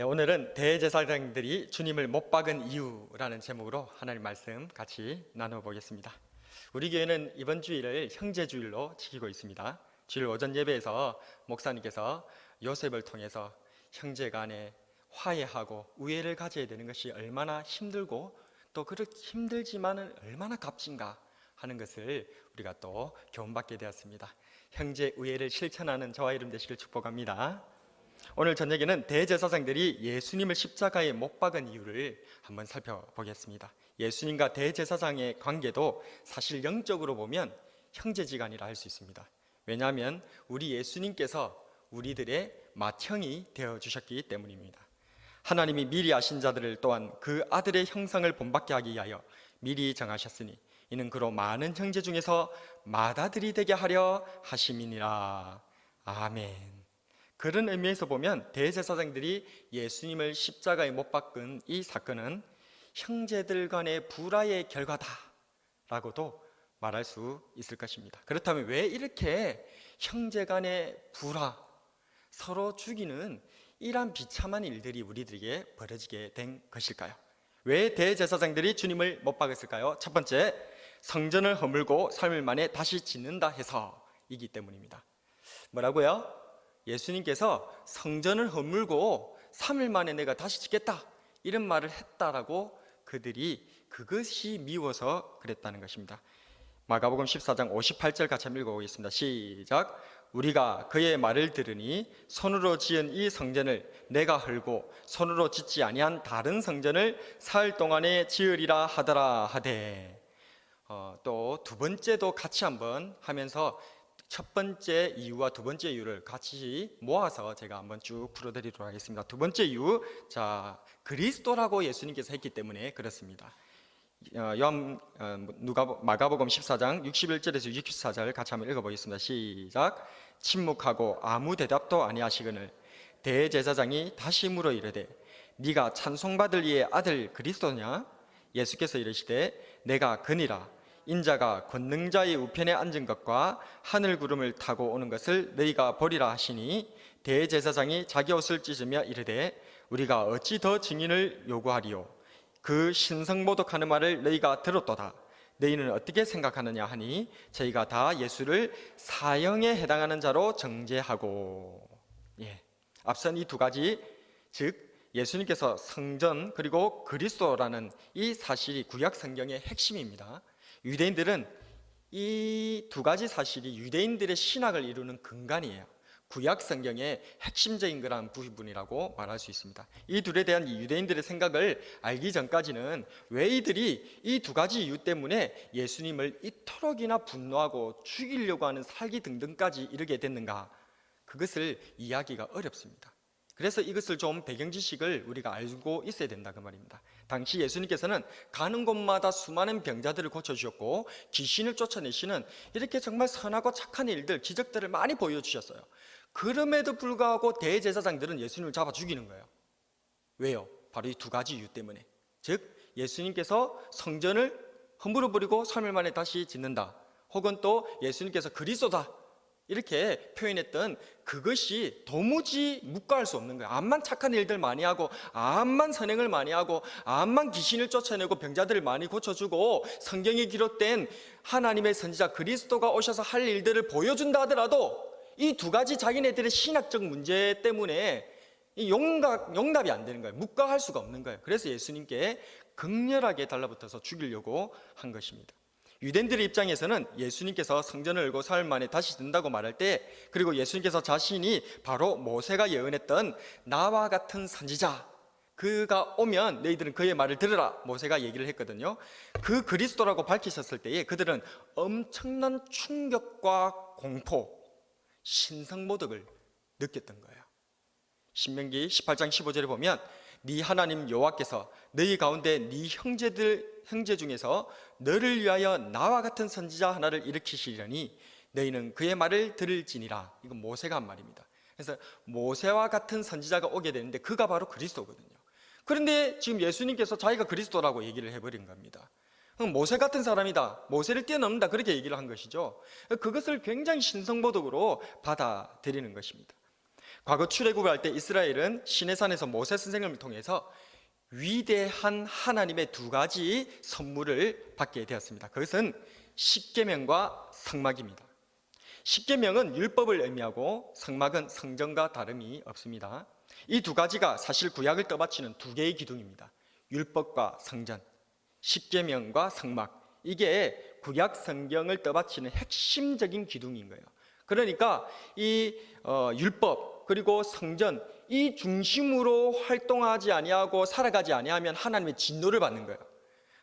네, 오늘은 대제사장들이 주님을 못 박은 이유라는 제목으로 하나님 말씀 같이 나눠보겠습니다. 우리 교회는 이번 주일을 형제주일로 지키고 있습니다. 주일 오전 예배에서 목사님께서 요셉을 통해서 형제 간에 화해하고 우애를 가져야 되는 것이 얼마나 힘들고 또 그렇게 힘들지만은 얼마나 값진가 하는 것을 우리가 또 교훈받게 되었습니다. 형제 우애를 실천하는 저와 이름 되시길 축복합니다. 오늘 저녁에는 대제사장들이 예수님을 십자가에 못 박은 이유를 한번 살펴보겠습니다. 예수님과 대제사장의 관계도 사실 영적으로 보면 형제지간이라 할 수 있습니다. 왜냐하면 우리 예수님께서 우리들의 맏형이 되어 주셨기 때문입니다. 하나님이 미리 아신 자들을 또한 그 아들의 형상을 본받게 하기 위하여 미리 정하셨으니 이는 그로 많은 형제 중에서 맏아들이 되게 하려 하심이니라. 아멘. 그런 의미에서 보면 대제사장들이 예수님을 십자가에 못 박은 이 사건은 형제들 간의 불화의 결과다라고도 말할 수 있을 것입니다. 그렇다면 왜 이렇게 형제 간의 불화, 서로 죽이는 이러한 비참한 일들이 우리들에게 벌어지게 된 것일까요? 왜 대제사장들이 주님을 못 박았을까요? 첫 번째, 성전을 허물고 삶을 만에 다시 짓는다 해서이기 때문입니다. 뭐라고요? 예수님께서 성전을 허물고 3일 만에 내가 다시 짓겠다 이런 말을 했다라고 그들이 그것이 미워서 그랬다는 것입니다. 마가복음 14장 58절 같이 한번 읽어보겠습니다. 시작. 우리가 그의 말을 들으니 손으로 지은 이 성전을 내가 헐고 손으로 짓지 아니한 다른 성전을 사흘 동안에 지으리라 하더라 하되 어, 또 두 번째도 같이 한번 하면서 첫 번째 이유와 두 번째 이유를 같이 모아서 제가 한번 쭉 풀어드리도록 하겠습니다. 두 번째 이유, 자 그리스도라고 예수님께서 했기 때문에 그렇습니다. 어, 요한 어, 누가 마가복음 14장 61절에서 64절 같이 한번 읽어보겠습니다. 시작. 침묵하고 아무 대답도 아니하시거늘 대제사장이 다시 물어 이르되 네가 찬송받을 이의 아들 그리스도냐? 예수께서 이르시되 내가 그니라 인자가 권능자의 우편에 앉은 것과 하늘 구름을 타고 오는 것을 너희가 보리라 하시니 대제사장이 자기 옷을 찢으며 이르되 우리가 어찌 더 증인을 요구하리요 그 신성모독하는 말을 너희가 들었도다 너희는 어떻게 생각하느냐 하니 저희가 다 예수를 사형에 해당하는 자로 정죄하고 예. 앞선 이 두 가지 즉 예수님께서 성전 그리고 그리스도라는 이 사실이 구약 성경의 핵심입니다. 유대인들은 이 두 가지 사실이 유대인들의 신학을 이루는 근간이에요. 구약 성경의 핵심적인 그런 부분이라고 말할 수 있습니다. 이 둘에 대한 유대인들의 생각을 알기 전까지는 왜 이들이 이 두 가지 이유 때문에 예수님을 이토록이나 분노하고 죽이려고 하는 살기 등등까지 이르게 됐는가? 그것을 이해하기가 어렵습니다. 그래서 이것을 좀 배경 지식을 우리가 알고 있어야 된다 그 말입니다. 당시 예수님께서는 가는 곳마다 수많은 병자들을 고쳐 주셨고 귀신을 쫓아내시는 이렇게 정말 선하고 착한 일들, 기적들을 많이 보여 주셨어요. 그럼에도 불구하고 대제사장들은 예수님을 잡아 죽이는 거예요. 왜요? 바로 이 두 가지 이유 때문에. 즉 예수님께서 성전을 허물어 버리고 3일 만에 다시 짓는다. 혹은 또 예수님께서 그리스도다. 이렇게 표현했던 그것이 도무지 묵과할 수 없는 거예요. 암만 착한 일들 많이 하고, 암만 선행을 많이 하고, 암만 귀신을 쫓아내고 병자들을 많이 고쳐주고, 성경에 기록된 하나님의 선지자 그리스도가 오셔서 할 일들을 보여준다 하더라도 이 두 가지 자기네들의 신학적 문제 때문에 이 용납, 용납이 안 되는 거예요. 묵과할 수가 없는 거예요. 그래서 예수님께 극렬하게 달라붙어서 죽이려고 한 것입니다. 유대인들의 입장에서는 예수님께서 성전을 열고 사흘 만에 다시 든다고 말할 때 그리고 예수님께서 자신이 바로 모세가 예언했던 나와 같은 선지자 그가 오면 너희들은 그의 말을 들으라 모세가 얘기를 했거든요. 그 그리스도라고 밝히셨을 때에 그들은 엄청난 충격과 공포 신성모독을 느꼈던 거예요. 신명기 18장 15절에 보면 네 하나님 여호와께서 너희 가운데 네 형제들 형제 중에서 너를 위하여 나와 같은 선지자 하나를 일으키시려니 너희는 그의 말을 들을지니라. 이건 모세가 한 말입니다. 그래서 모세와 같은 선지자가 오게 되는데 그가 바로 그리스도거든요. 그런데 지금 예수님께서 자기가 그리스도라고 얘기를 해버린 겁니다. 그럼 모세 같은 사람이다. 모세를 뛰어넘는다. 그렇게 얘기를 한 것이죠. 그것을 굉장히 신성모독으로 받아들이는 것입니다. 과거 출애굽을 할 때 이스라엘은 시내산에서 모세 선생님을 통해서 위대한 하나님의 두 가지 선물을 받게 되었습니다. 그것은 십계명과 성막입니다. 십계명은 율법을 의미하고 성막은 성전과 다름이 없습니다. 이 두 가지가 사실 구약을 떠받치는 두 개의 기둥입니다. 율법과 성전, 십계명과 성막. 이게 구약 성경을 떠받치는 핵심적인 기둥인 거예요. 그러니까 이 어, 율법 그리고 성전 이 중심으로 활동하지 아니하고 살아가지 아니하면 하나님의 진노를 받는 거예요.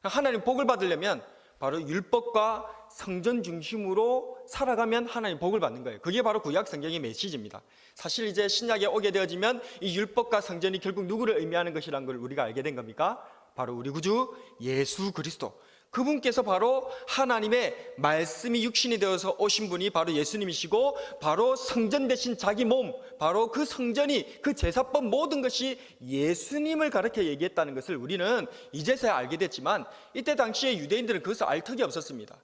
하나님 복을 받으려면 바로 율법과 성전 중심으로 살아가면 하나님 복을 받는 거예요. 그게 바로 구약 성경의 메시지입니다. 사실 이제 신약에 오게 되어지면 이 율법과 성전이 결국 누구를 의미하는 것이라는 걸 우리가 알게 된 겁니까? 바로 우리 구주 예수 그리스도. 그분께서 바로 하나님의 말씀이 육신이 되어서 오신 분이 바로 예수님이시고 바로 성전 대신 자기 몸 바로 그 성전이 그 제사법 모든 것이 예수님을 가르쳐 얘기했다는 것을 우리는 이제서야 알게 됐지만 이때 당시에 유대인들은 그것을 알 턱이 없었습니다.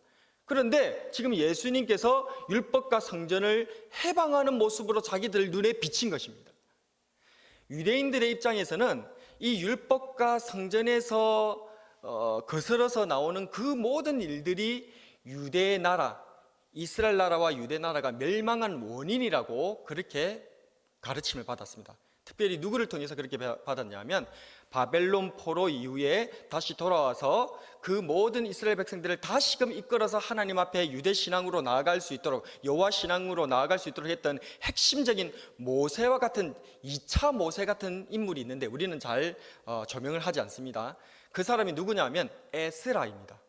그런데 지금 예수님께서 율법과 성전을 해방하는 모습으로 자기들 눈에 비친 것입니다. 유대인들의 입장에서는 이 율법과 성전에서 어, 거슬러서 나오는 그 모든 일들이 유대 나라, 이스라엘 나라와 유대 나라가 멸망한 원인이라고 그렇게 가르침을 받았습니다. 특별히 누구를 통해서 그렇게 받았냐면 바벨론 포로 이후에 다시 돌아와서 그 모든 이스라엘 백성들을 다시금 이끌어서 하나님 앞에 유대 신앙으로 나아갈 수 있도록 여호와 신앙으로 나아갈 수 있도록 했던 핵심적인 모세와 같은 2차 모세 같은 인물이 있는데 우리는 잘 어, 조명을 하지 않습니다. 그 사람이 누구냐면 에스라입니다.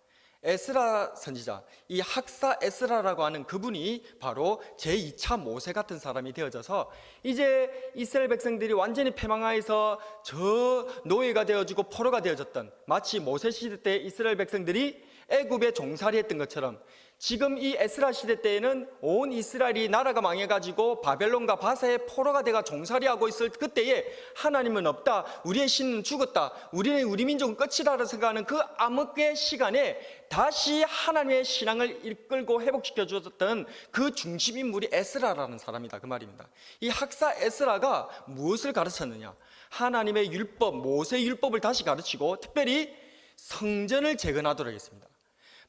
에스라 선지자, 이 학사 에스라라고 하는 그분이 바로 제2차 모세 같은 사람이 되어져서 이제 이스라엘 백성들이 완전히 패망하여서 저 노예가 되어지고 포로가 되어졌던 마치 모세 시대 때 이스라엘 백성들이 애굽에 종살이 했던 것처럼 지금 이 에스라 시대 때에는 온 이스라엘이 나라가 망해가지고 바벨론과 바사의 포로가 돼가 종살이하고 있을 그때에 하나님은 없다. 우리의 신은 죽었다. 우리는 우리 민족은 끝이라고 생각하는 그 암흑의 시간에 다시 하나님의 신앙을 이끌고 회복시켜 주었던 그 중심 인물이 에스라라는 사람이다. 그 말입니다. 이 학사 에스라가 무엇을 가르쳤느냐? 하나님의 율법, 모세 율법을 다시 가르치고 특별히 성전을 재건하도록 했습니다.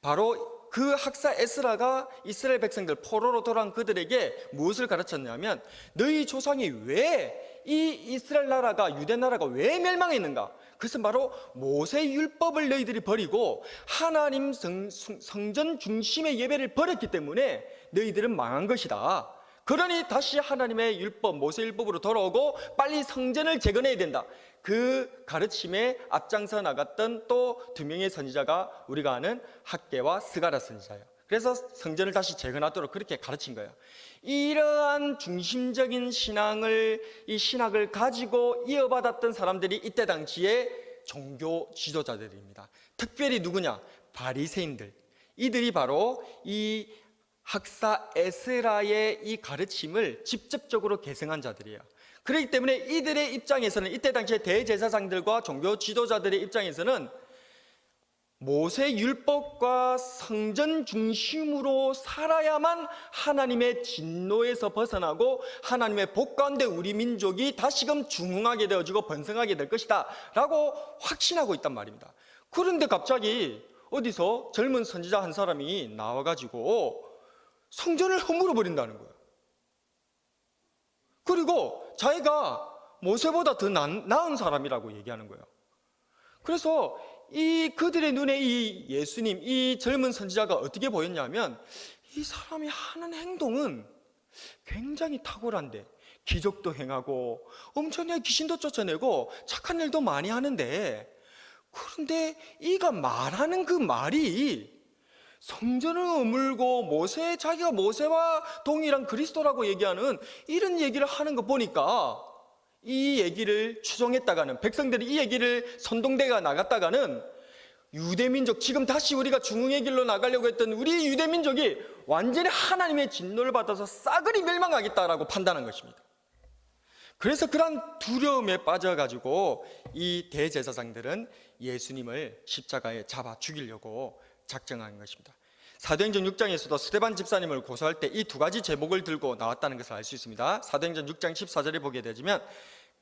바로 그 학사 에스라가 이스라엘 백성들 포로로 돌아온 그들에게 무엇을 가르쳤냐면 너희 조상이 왜 이 이스라엘 나라가 유대 나라가 왜 멸망했는가? 그것은 바로 모세 율법을 너희들이 버리고 하나님 성, 성전 중심의 예배를 버렸기 때문에 너희들은 망한 것이다. 그러니 다시 하나님의 율법, 모세 율법으로 돌아오고 빨리 성전을 재건해야 된다. 그 가르침에 앞장서 나갔던 또 두 명의 선지자가 우리가 아는 학계와 스가라 선지자예요. 그래서 성전을 다시 재건하도록 그렇게 가르친 거예요. 이러한 중심적인 신앙을 이 신학을 가지고 이어받았던 사람들이 이때 당시에 종교 지도자들입니다. 특별히 누구냐? 바리새인들. 이들이 바로 이 학사 에스라의 이 가르침을 직접적으로 계승한 자들이에요. 그렇기 때문에 이들의 입장에서는 이때 당시에 대제사장들과 종교 지도자들의 입장에서는 모세 율법과 성전 중심으로 살아야만 하나님의 진노에서 벗어나고 하나님의 복 가운데 우리 민족이 다시금 중흥하게 되어지고 번성하게 될 것이다 라고 확신하고 있단 말입니다 그런데 갑자기 어디서 젊은 선지자 한 사람이 나와가지고 성전을 허물어 버린다는 거예요 그리고 자기가 모세보다 더 나은 사람이라고 얘기하는 거예요. 그래서 이 그들의 눈에 이 예수님, 이 젊은 선지자가 어떻게 보였냐면 이 사람이 하는 행동은 굉장히 탁월한데 기적도 행하고 엄청나게 귀신도 쫓아내고 착한 일도 많이 하는데 그런데 이가 말하는 그 말이 성전을 어물고 모세 자기가 모세와 동일한 그리스도라고 얘기하는 이런 얘기를 하는 거 보니까 이 얘기를 추종했다가는 백성들이 이 얘기를 선동대가 나갔다가는 유대민족 지금 다시 우리가 중흥의 길로 나가려고 했던 우리 유대민족이 완전히 하나님의 진노를 받아서 싸그리 멸망하겠다라고 판단한 것입니다. 그래서 그런 두려움에 빠져가지고 이 대제사장들은 예수님을 십자가에 잡아 죽이려고 작정한 것입니다. 사도행전 6장에서도 스테반 집사님을 고소할 때 이 두 가지 제목을 들고 나왔다는 것을 알 수 있습니다. 사도행전 6장 14절에 보게 되지만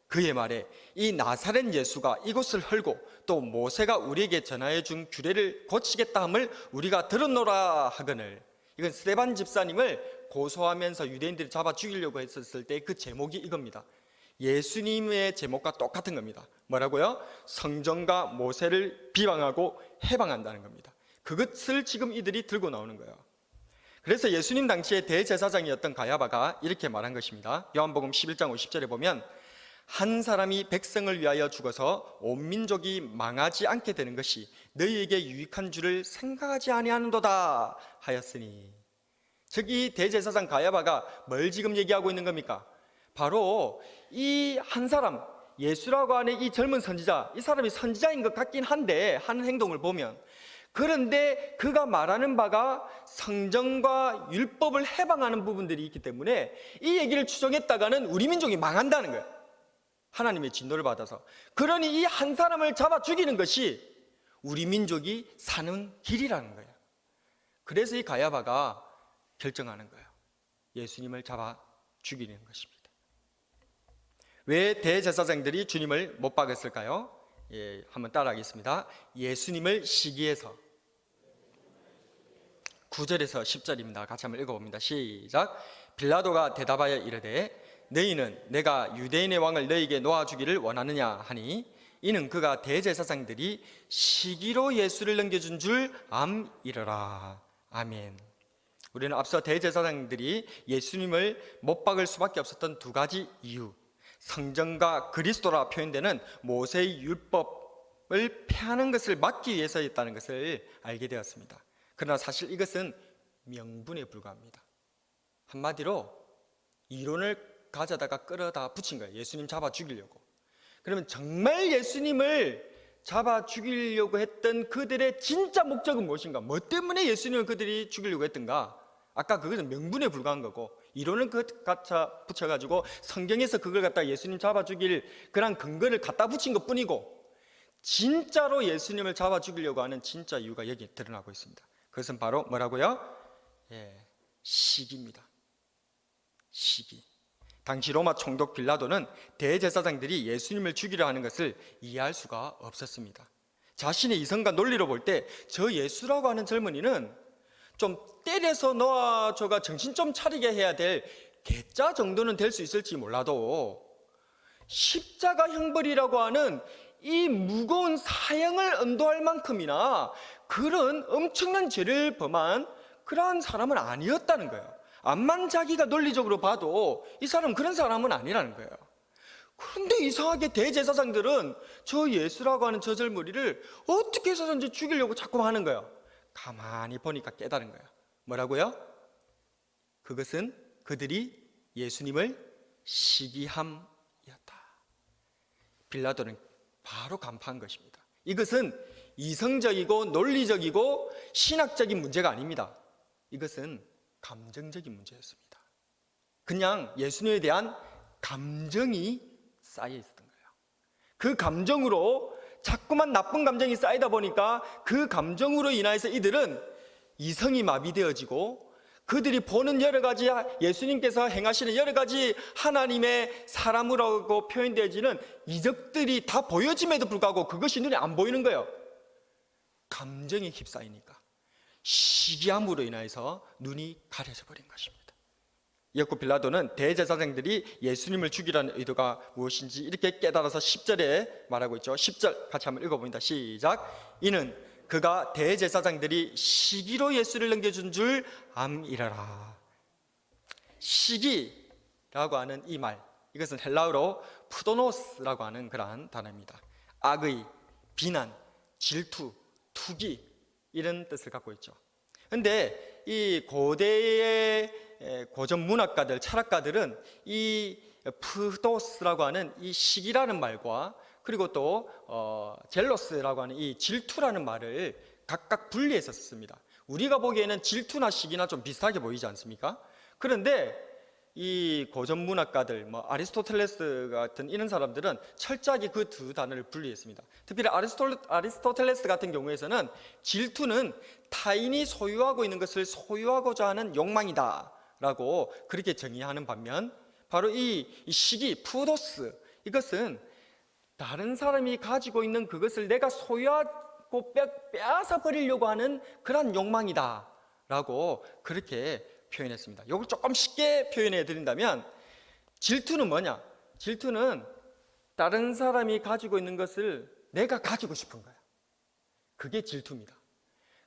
그의 말에 이 나사렛 예수가 이곳을 헐고 또 모세가 우리에게 전하여 준 규례를 고치겠다 함을 우리가 들었노라 하거늘 이건 스테반 집사님을 고소하면서 유대인들이 잡아 죽이려고 했었을 때 그 제목이 이겁니다. 예수님의 제목과 똑같은 겁니다. 뭐라고요? 성전과 모세를 비방하고 해방한다는 겁니다. 그것을 지금 이들이 들고 나오는 거예요. 그래서 예수님 당시에 대제사장이었던 가야바가 이렇게 말한 것입니다. 요한복음 11장 50절에 보면 한 사람이 백성을 위하여 죽어서 온 민족이 망하지 않게 되는 것이 너희에게 유익한 줄을 생각하지 아니하는도다 하였으니 즉 이 대제사장 가야바가 뭘 지금 얘기하고 있는 겁니까? 바로 이 한 사람 예수라고 하는 이 젊은 선지자 이 사람이 선지자인 것 같긴 한데 하는 행동을 보면 그런데 그가 말하는 바가 성정과 율법을 해방하는 부분들이 있기 때문에 이 얘기를 추정했다가는 우리 민족이 망한다는 거예요. 하나님의 진노를 받아서. 그러니 이 한 사람을 잡아 죽이는 것이 우리 민족이 사는 길이라는 거예요. 그래서 이 가야바가 결정하는 거예요. 예수님을 잡아 죽이는 것입니다. 왜 대제사장들이 주님을 못 박았을까요? 예, 한번 따라하겠습니다. 예수님을 시기해서 9절에서 10절입니다. 같이 한번 읽어봅니다. 시작. 빌라도가 대답하여 이르되 너희는 내가 유대인의 왕을 너희에게 놓아주기를 원하느냐 하니 이는 그가 대제사장들이 시기로 예수를 넘겨준 줄 암이러라. 아멘. 우리는 앞서 대제사장들이 예수님을 못 박을 수밖에 없었던 두 가지 이유. 성전과 그리스도라 표현되는 모세의 율법을 폐하는 것을 막기 위해서였다는 것을 알게 되었습니다. 그러나 사실 이것은 명분에 불과합니다. 한마디로 이론을 가져다가 끌어다 붙인 거예요. 예수님 잡아 죽이려고. 그러면 정말 예수님을 잡아 죽이려고 했던 그들의 진짜 목적은 무엇인가? 뭐 때문에 예수님을 그들이 죽이려고 했던가? 아까 그것은 명분에 불과한 거고 이론을 그 갖다 붙여가지고 성경에서 그걸 갖다 예수님 잡아 죽일 그런 근거를 갖다 붙인 것 뿐이고 진짜로 예수님을 잡아 죽이려고 하는 진짜 이유가 여기 드러나고 있습니다. 그것은 바로 뭐라고요? 예, 시기입니다. 시기. 당시 로마 총독 빌라도는 대제사장들이 예수님을 죽이려 하는 것을 이해할 수가 없었습니다. 자신의 이성과 논리로 볼 때 저 예수라고 하는 젊은이는 좀 때려서 놓아줘가 정신 좀 차리게 해야 될 개짜 정도는 될 수 있을지 몰라도 십자가 형벌이라고 하는 이 무거운 사형을 언도할 만큼이나 그런 엄청난 죄를 범한 그러한 사람은 아니었다는 거예요. 암만 자기가 논리적으로 봐도 이 사람은 그런 사람은 아니라는 거예요. 그런데 이상하게 대제사장들은 저 예수라고 하는 저 젊은이를 어떻게 해서든지 죽이려고 자꾸 하는 거예요. 가만히 보니까 깨달은 거예요. 뭐라고요? 그것은 그들이 예수님을 시기함이었다. 빌라도는 바로 간파한 것입니다. 이것은 이성적이고 논리적이고 신학적인 문제가 아닙니다. 이것은 감정적인 문제였습니다. 그냥 예수님에 대한 감정이 쌓여 있었던 거예요. 그 감정으로 자꾸만 나쁜 감정이 쌓이다 보니까 그 감정으로 인하여서 이들은 이성이 마비되어지고 그들이 보는 여러 가지 예수님께서 행하시는 여러 가지 하나님의 사람으로 표현되어지는 이적들이 다 보여짐에도 불구하고 그것이 눈에 안 보이는 거예요. 감정에 휩싸이니까 시기함으로 인하여서 눈이 가려져 버린 것입니다. 이었고 빌라도는 대제사장들이 예수님을 죽이라는 의도가 무엇인지 이렇게 깨달아서 10절에 말하고 있죠. 10절 같이 한번 읽어봅니다. 시작. 이는 그가 대제사장들이 시기로 예수를 넘겨준 줄 암이라라. 시기라고 하는 이 말, 이것은 헬라어로 푸도노스라고 하는 그러한 단어입니다. 악의, 비난, 질투, 투기 이런 뜻을 갖고 있죠. 근데 이 고대의 고전 문학가들, 철학가들은 이 푸도스라고 하는 이 시기라는 말과 그리고 또 어, 젤로스라고 하는 이 질투라는 말을 각각 분리해서 썼습니다. 우리가 보기에는 질투나 시기나 좀 비슷하게 보이지 않습니까? 그런데 이 고전 문학가들, 뭐 아리스토텔레스 같은 이런 사람들은 철저하게 그 두 단어를 분리했습니다. 특별히 아리스토, 아리스토텔레스 같은 경우에서는 질투는 타인이 소유하고 있는 것을 소유하고자 하는 욕망이다 라고 그렇게 정의하는 반면 바로 이, 이 시기 푸도스 이것은 다른 사람이 가지고 있는 그것을 내가 소유하고 빼, 빼앗아 버리려고 하는 그런 욕망이다 라고 그렇게 표현했습니다. 이걸 조금 쉽게 표현해 드린다면 질투는 뭐냐? 질투는 다른 사람이 가지고 있는 것을 내가 가지고 싶은 거야. 그게 질투입니다.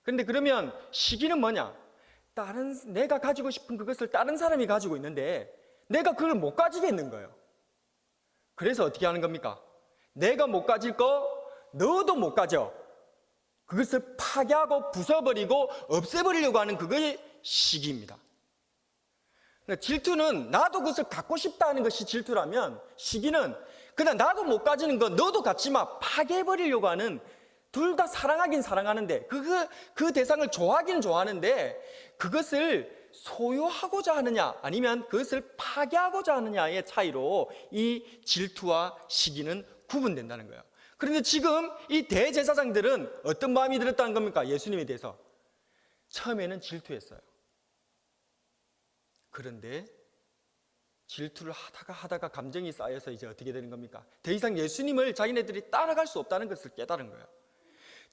그런데 그러면 시기는 뭐냐? 다른 내가 가지고 싶은 그것을 다른 사람이 가지고 있는데 내가 그걸 못 가지게 있는 거예요. 그래서 어떻게 하는 겁니까? 내가 못 가질 거 너도 못 가져. 그것을 파괴하고 부숴버리고 없애버리려고 하는 그게 시기입니다. 그러니까 질투는 나도 그것을 갖고 싶다는 것이 질투라면 시기는 그냥 나도 못 가지는 거 너도 갖지 마 파괴해버리려고 하는 둘 다 사랑하긴 사랑하는데 그, 그 대상을 좋아하긴 좋아하는데 그것을 소유하고자 하느냐 아니면 그것을 파괴하고자 하느냐의 차이로 이 질투와 시기는 구분된다는 거예요. 그런데 지금 이 대제사장들은 어떤 마음이 들었다는 겁니까? 예수님에 대해서. 처음에는 질투했어요. 그런데 질투를 하다가 하다가 감정이 쌓여서 이제 어떻게 되는 겁니까? 더 이상 예수님을 자기네들이 따라갈 수 없다는 것을 깨달은 거예요.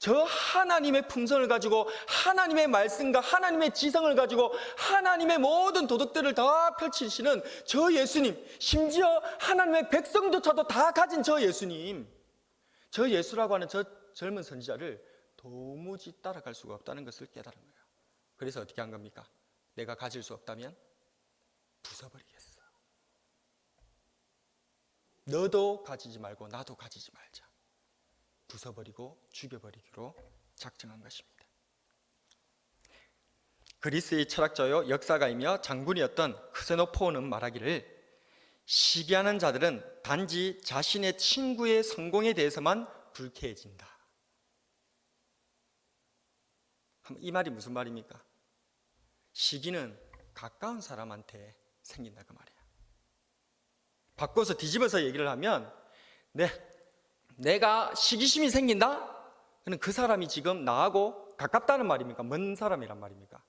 저 하나님의 풍성을 가지고 하나님의 말씀과 하나님의 지성을 가지고 하나님의 모든 도덕들을 다 펼치시는 저 예수님, 심지어 하나님의 백성조차도 다 가진 저 예수님, 저 예수라고 하는 저 젊은 선지자를 도무지 따라갈 수가 없다는 것을 깨달은 거예요. 그래서 어떻게 한 겁니까? 내가 가질 수 없다면 부숴버리겠어. 너도 가지지 말고 나도 가지지 말자. 부숴버리고 죽여버리기로 작정한 것입니다. 그리스의 철학자요 역사가이며 장군이었던 크세노포는 말하기를 시기하는 자들은 단지 자신의 친구의 성공에 대해서만 불쾌해진다. 이 말이 무슨 말입니까? 시기는 가까운 사람한테 생긴다 그 말이야. 바꿔서 뒤집어서 얘기를 하면 네, 내가 시기심이 생긴다? 그는 그 사람이 지금 나하고 가깝다는 말입니까? 먼 사람이란 말입니까?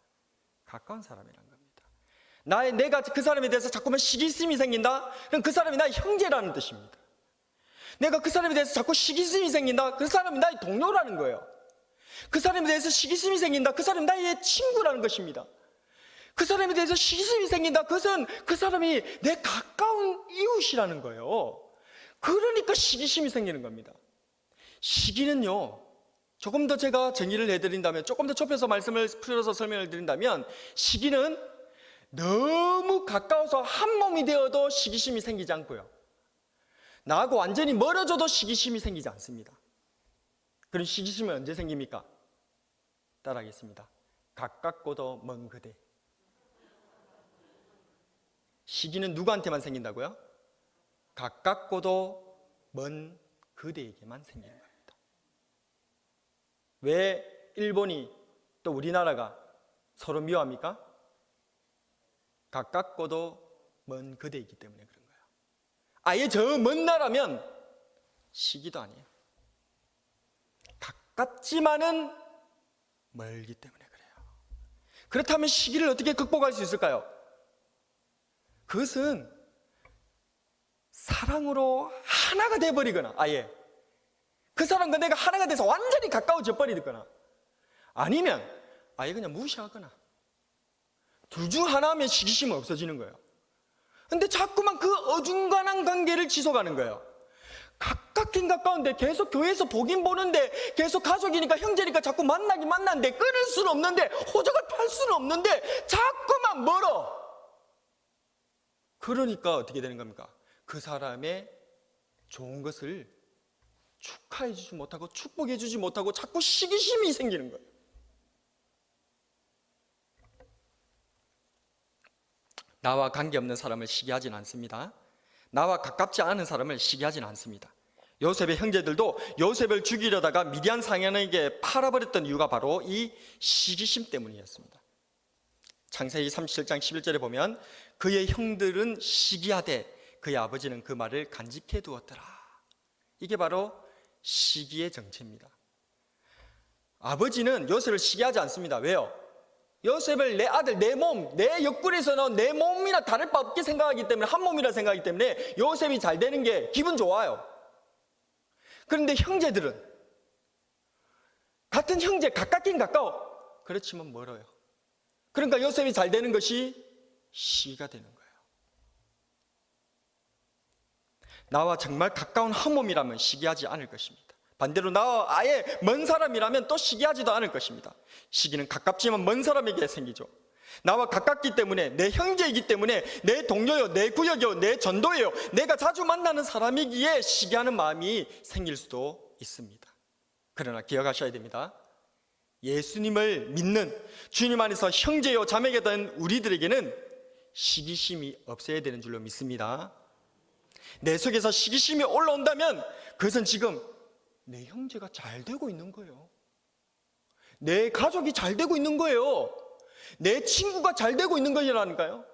가까운 사람이란 겁니다. 나의 내가 그 사람에 대해서 자꾸만 시기심이 생긴다? 그럼 그 사람이 나의 형제라는 뜻입니다. 내가 그 사람에 대해서 자꾸 시기심이 생긴다? 그 사람이 나의 동료라는 거예요. 그 사람에 대해서 시기심이 생긴다? 그 사람이 나의 친구라는 것입니다. 그 사람에 대해서 시기심이 생긴다? 그것은 그 사람이 내 가까운 이웃이라는 거예요. 그러니까 시기심이 생기는 겁니다. 시기는요, 조금 더 제가 정의를 해드린다면, 조금 더 좁혀서 말씀을 풀어서 설명을 드린다면, 시기는 너무 가까워서 한 몸이 되어도 시기심이 생기지 않고요. 나하고 완전히 멀어져도 시기심이 생기지 않습니다. 그런 시기심이 언제 생깁니까? 따라하겠습니다. 가깝고도 먼 그대. 시기는 누구한테만 생긴다고요? 가깝고도 먼 그대에게만 생기는 겁니다. 왜 일본이 또 우리나라가 서로 미워합니까? 가깝고도 먼 그대이기 때문에 그런 거예요. 아예 저 먼 나라면 시기도 아니에요. 가깝지만은 멀기 때문에 그래요. 그렇다면 시기를 어떻게 극복할 수 있을까요? 그것은 사랑으로 하나가 돼버리거나 아예 그 사람과 내가 하나가 돼서 완전히 가까워져 버리거나 아니면 아예 그냥 무시하거나 둘 중 하나면 시기심은 없어지는 거예요. 근데 자꾸만 그 어중간한 관계를 지속하는 거예요. 가깝긴 가까운데 계속 교회에서 보긴 보는데 계속 가족이니까 형제니까 자꾸 만나긴 만나는데 끊을 수는 없는데 호적을 팔 수는 없는데 자꾸만 멀어. 그러니까 어떻게 되는 겁니까? 그 사람의 좋은 것을 축하해 주지 못하고 축복해 주지 못하고 자꾸 시기심이 생기는 거예요. 나와 관계없는 사람을 시기하진 않습니다. 나와 가깝지 않은 사람을 시기하진 않습니다. 요셉의 형제들도 요셉을 죽이려다가 미디안 상현에게 팔아버렸던 이유가 바로 이 시기심 때문이었습니다. 창세기 37장 11절에 보면 그의 형들은 시기하되 그의 아버지는 그 말을 간직해 두었더라. 이게 바로 시기의 정체입니다. 아버지는 요셉을 시기하지 않습니다. 왜요? 요셉을 내 아들, 내 몸, 내 옆구리에서 나온 내 몸이나 다를 바 없게 생각하기 때문에 한 몸이라 생각하기 때문에 요셉이 잘 되는 게 기분 좋아요. 그런데 형제들은 같은 형제 가깝긴 가까워. 그렇지만 멀어요. 그러니까 요셉이 잘 되는 것이 시가 되는 거예요. 나와 정말 가까운 한 몸이라면 시기하지 않을 것입니다. 반대로 나와 아예 먼 사람이라면 또 시기하지도 않을 것입니다. 시기는 가깝지만 먼 사람에게 생기죠. 나와 가깝기 때문에 내 형제이기 때문에 내 동료요, 내 구역이요, 내 전도예요. 내가 자주 만나는 사람이기에 시기하는 마음이 생길 수도 있습니다. 그러나 기억하셔야 됩니다. 예수님을 믿는 주님 안에서 형제요 자매가 된 우리들에게는 시기심이 없어야 되는 줄로 믿습니다. 내 속에서 시기심이 올라온다면 그것은 지금 내 형제가 잘 되고 있는 거예요. 내 가족이 잘 되고 있는 거예요. 내 친구가 잘 되고 있는 거라니까요.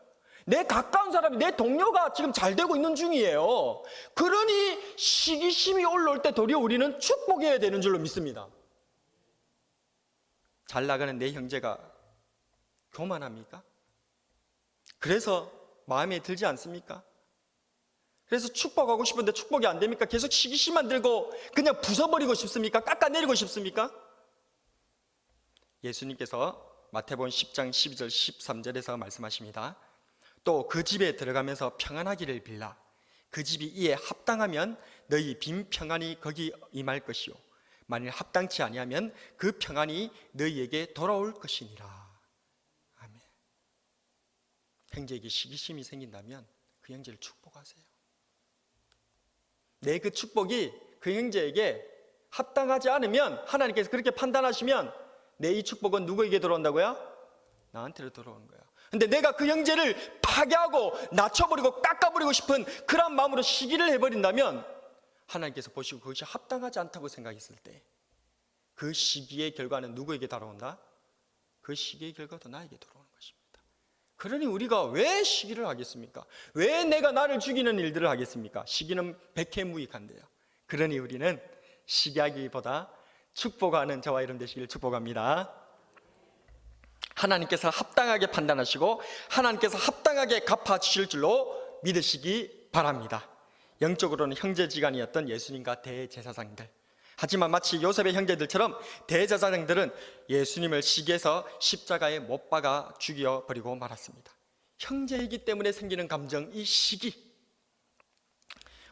내 가까운 사람이, 내 동료가 지금 잘 되고 있는 중이에요. 그러니 시기심이 올라올 때 도리어 우리는 축복해야 되는 줄로 믿습니다. 잘 나가는 내 형제가 교만합니까? 그래서 마음에 들지 않습니까? 그래서 축복하고 싶은데 축복이 안 됩니까? 계속 시기심만 들고 그냥 부숴버리고 싶습니까? 깎아내리고 싶습니까? 예수님께서 마태복음 10장 12절 13절에서 말씀하십니다. 또 그 집에 들어가면서 평안하기를 빌라. 그 집이 이에 합당하면 너희 빈 평안이 거기 임할 것이요. 만일 합당치 아니하면 그 평안이 너희에게 돌아올 것이니라. 아멘. 형제에게 시기심이 생긴다면 그 형제를 축복하세요. 내 그 축복이 그 형제에게 합당하지 않으면 하나님께서 그렇게 판단하시면 내 이 축복은 누구에게 들어온다고요? 나한테로 들어오는 거야. 근데 내가 그 형제를 파괴하고 낮춰버리고 깎아버리고 싶은 그런 마음으로 시기를 해버린다면 하나님께서 보시고 그것이 합당하지 않다고 생각했을 때 그 시기의 결과는 누구에게 돌아온다? 그 시기의 결과도 나에게 것입니다. 그러니 우리가 왜 시기를 하겠습니까? 왜 내가 나를 죽이는 일들을 하겠습니까? 시기는 백해무익한데요. 그러니 우리는 시기하기보다 축복하는 저와 이런 되시길 축복합니다. 하나님께서 합당하게 판단하시고 하나님께서 합당하게 갚아주실 줄로 믿으시기 바랍니다. 영적으로는 형제지간이었던 예수님과 대제사장들. 하지만 마치 요셉의 형제들처럼 대제사장들은 예수님을 시기해서 십자가에 못 박아 죽여 버리고 말았습니다. 형제이기 때문에 생기는 감정, 이 시기.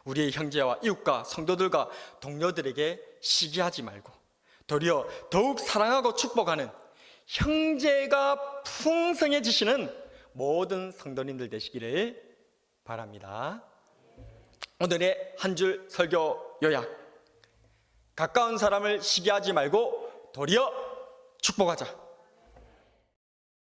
우리의 형제와 이웃과 성도들과 동료들에게 시기하지 말고 도리어 더욱 사랑하고 축복하는 형제가 풍성해지시는 모든 성도님들 되시기를 바랍니다. 오늘의 한 줄 설교 요약. 가까운 사람을 시기하지 말고 도리어 축복하자.